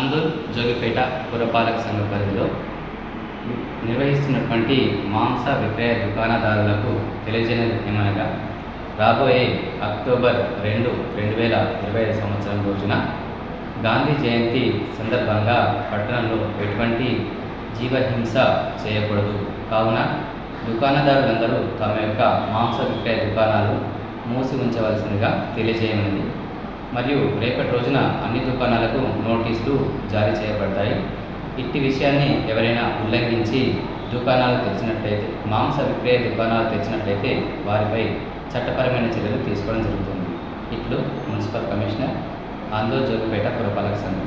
నందూర్ జోగిపేట పురపాలక సంఘ పరిధిలో నిర్వహిస్తున్నటువంటి మాంస విక్రయ దుకాణదారులకు తెలియజేయడం ఏమనగా రాబోయే అక్టోబర్ రెండు రెండు వేల ఇరవై ఐదు సంవత్సరం రోజున గాంధీ జయంతి సందర్భంగా పట్టణంలో ఎటువంటి జీవహింస చేయకూడదు. కావున దుకాణదారులందరూ తమ యొక్క మాంస విక్రయ దుకాణాలు మూసి ఉంచవలసిందిగా తెలియజేయమని మరియు రేపటి రోజున అన్ని దుకాణాలకు నోటీసులు జారీ చేయబడతాయి. ఇట్టి విషయాన్ని ఎవరైనా ఉల్లంఘించి దుకాణాలు తెరిచినట్లయితే మాంస విక్రయ దుకాణాలు తెరిచినట్లయితే వారిపై చట్టపరమైన చర్యలు తీసుకోవడం జరుగుతుంది. ఇట్లు మున్సిపల్ కమిషనర్ ఆంధ్ర జోగిపేట పురపాలక సంఘం.